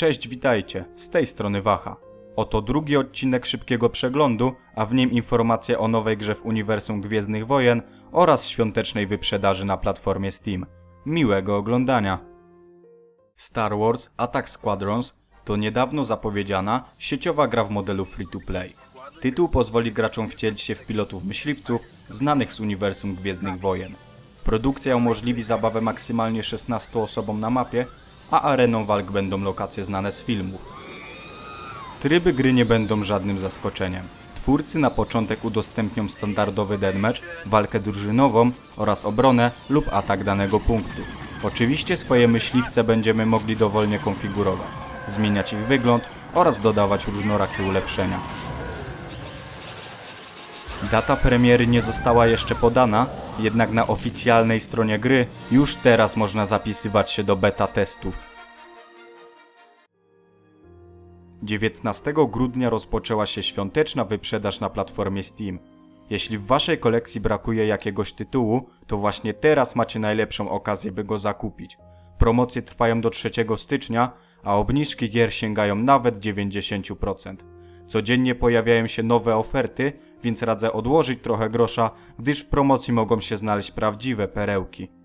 Cześć, witajcie, z tej strony Wacha. Oto drugi odcinek szybkiego przeglądu, a w nim informacje o nowej grze w uniwersum Gwiezdnych Wojen oraz świątecznej wyprzedaży na platformie Steam. Miłego oglądania. Star Wars Attack Squadrons to niedawno zapowiedziana sieciowa gra w modelu free-to-play. Tytuł pozwoli graczom wcielić się w pilotów myśliwców znanych z uniwersum Gwiezdnych Wojen. Produkcja umożliwi zabawę maksymalnie 16 osobom na mapie, a areną walk będą lokacje znane z filmów. Tryby gry nie będą żadnym zaskoczeniem. Twórcy na początek udostępnią standardowy deathmatch, walkę drużynową oraz obronę lub atak danego punktu. Oczywiście swoje myśliwce będziemy mogli dowolnie konfigurować, zmieniać ich wygląd oraz dodawać różnorakie ulepszenia. Data premiery nie została jeszcze podana, jednak na oficjalnej stronie gry już teraz można zapisywać się do beta testów. 19 grudnia rozpoczęła się świąteczna wyprzedaż na platformie Steam. Jeśli w waszej kolekcji brakuje jakiegoś tytułu, to właśnie teraz macie najlepszą okazję, by go zakupić. Promocje trwają do 3 stycznia, a obniżki gier sięgają nawet 90%. Codziennie pojawiają się nowe oferty, więc radzę odłożyć trochę grosza, gdyż w promocji mogą się znaleźć prawdziwe perełki.